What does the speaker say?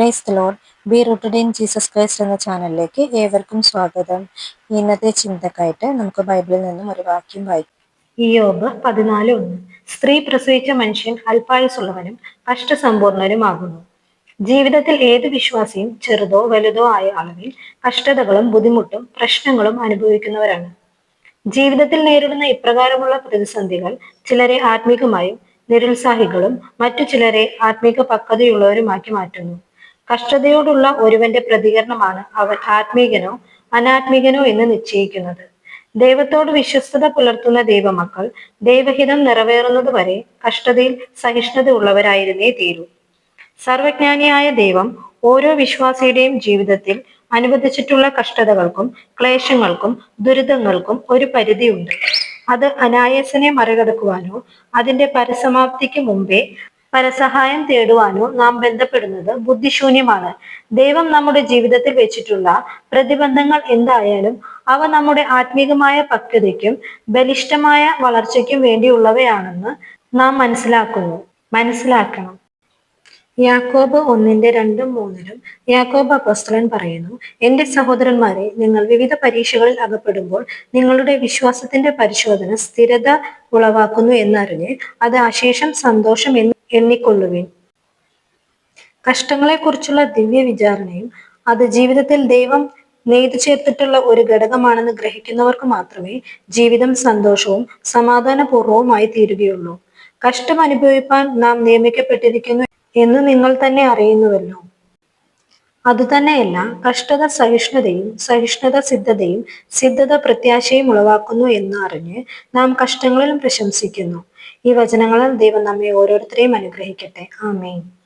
Praise lord be rooted in Jesus Christ എന്ന ചാനലിലേക്ക് ഏവർക്കും സ്വാഗതം. ഇന്നത്തെ ചിന്തക്കായിട്ട് നമുക്ക് ബൈബിളിൽ നിന്നും ഒരു വാക്യം വായിക്കാം. ഇയോബ് പതിനാല് ഒന്ന് സ്ത്രീ പ്രസവിച്ച മനുഷ്യൻ അല്പായുസുള്ളവനും കഷ്ടസമ്പൂർണനുമാകുന്നു. ജീവിതത്തിൽ ഏത് വിശ്വാസിയും ചെറുതോ വലുതോ ആയ അളവിൽ കഷ്ടതകളും ബുദ്ധിമുട്ടും പ്രശ്നങ്ങളും അനുഭവിക്കുന്നവരാണ്. ജീവിതത്തിൽ നേരിടുന്ന ഇപ്രകാരമുള്ള പ്രതിസന്ധികൾ ചിലരെ ആത്മീകമായും നിരുത്സാഹികളും മറ്റു ചിലരെ ആത്മീക പക്വതയുള്ളവരുമാക്കി മാറ്റുന്നു. കഷ്ടതയോടുള്ള ഒരുവന്റെ പ്രതികരണമാണ് അവൻ ആത്മീകനോ അനാത്മീകനോ എന്ന് നിശ്ചയിക്കുന്നത്. ദൈവത്തോട് വിശ്വസ്തത പുലർത്തുന്ന ദൈവമക്കൾ ദൈവഹിതം നിറവേറുന്നത് വരെ കഷ്ടതയിൽ സഹിഷ്ണുത ഉള്ളവരായിരുന്നേ തീരൂ. സർവജ്ഞാനിയായ ദൈവം ഓരോ വിശ്വാസിയുടെയും ജീവിതത്തിൽ അനുവദിച്ചിട്ടുള്ള കഷ്ടതകൾക്കും ക്ലേശങ്ങൾക്കും ദുരിതങ്ങൾക്കും ഒരു പരിധിയുണ്ട്. അത് അനായാസനെ മറികടക്കുവാനോ അതിന്റെ പരസമാപ്തിക്ക് മുമ്പേ പരസഹായം തേടുവാനോ നാം ബന്ധപ്പെടുന്നത് ബുദ്ധിശൂന്യമാണ്. ദൈവം നമ്മുടെ ജീവിതത്തിൽ വെച്ചിട്ടുള്ള പ്രതിബന്ധങ്ങൾ എന്തായാലും അവ നമ്മുടെ ആത്മീകമായ പക്വതയ്ക്കും ബലിഷ്ഠമായ വളർച്ചയ്ക്കും വേണ്ടിയുള്ളവയാണെന്ന് നാം മനസ്സിലാക്കുന്നു. മനസ്സിലാക്കണം. യാക്കോബ് ഒന്നിന്റെ രണ്ടും മൂന്നിലും യാക്കോബ് അപ്പോസ്തലൻ പറയുന്നു എന്റെ സഹോദരന്മാരെ നിങ്ങൾ വിവിധ പരീക്ഷകളിൽ അകപ്പെടുമ്പോൾ നിങ്ങളുടെ വിശ്വാസത്തിന്റെ പരിശോധന സ്ഥിരത ഉളവാക്കുന്നു എന്നറിഞ്ഞ് അത് അശേഷം സന്തോഷം എന്ന് എണ്ണിക്കൊള്ളുവിൻ. കഷ്ടങ്ങളെക്കുറിച്ചുള്ള ദിവ്യ വിചാരണയും അത് ജീവിതത്തിൽ ദൈവം നെയ്തു ചേർത്തിട്ടുള്ള ഒരു ഘടകമാണെന്ന് ഗ്രഹിക്കുന്നവർക്ക് മാത്രമേ ജീവിതം സന്തോഷവും സമാധാനപൂർവവുമായി തീരുകയുള്ളൂ. കഷ്ടം അനുഭവിപ്പാൻ നാം നിയമിക്കപ്പെട്ടിരിക്കുന്നു എന്ന് നിങ്ങൾ തന്നെ അറിയുന്നുവല്ലോ. അതുതന്നെയല്ല കഷ്ടത സഹിഷ്ണുതയും സഹിഷ്ണുത സിദ്ധതയും സിദ്ധത പ്രത്യാശയും ഉളവാക്കുന്നു എന്ന് അറിഞ്ഞ് നാം കഷ്ടങ്ങളിലും പ്രശംസിക്കുന്നു. ഈ വചനങ്ങളാൽ ദൈവം നമ്മെ ഓരോരുത്തരെയും അനുഗ്രഹിക്കട്ടെ. ആമേൻ.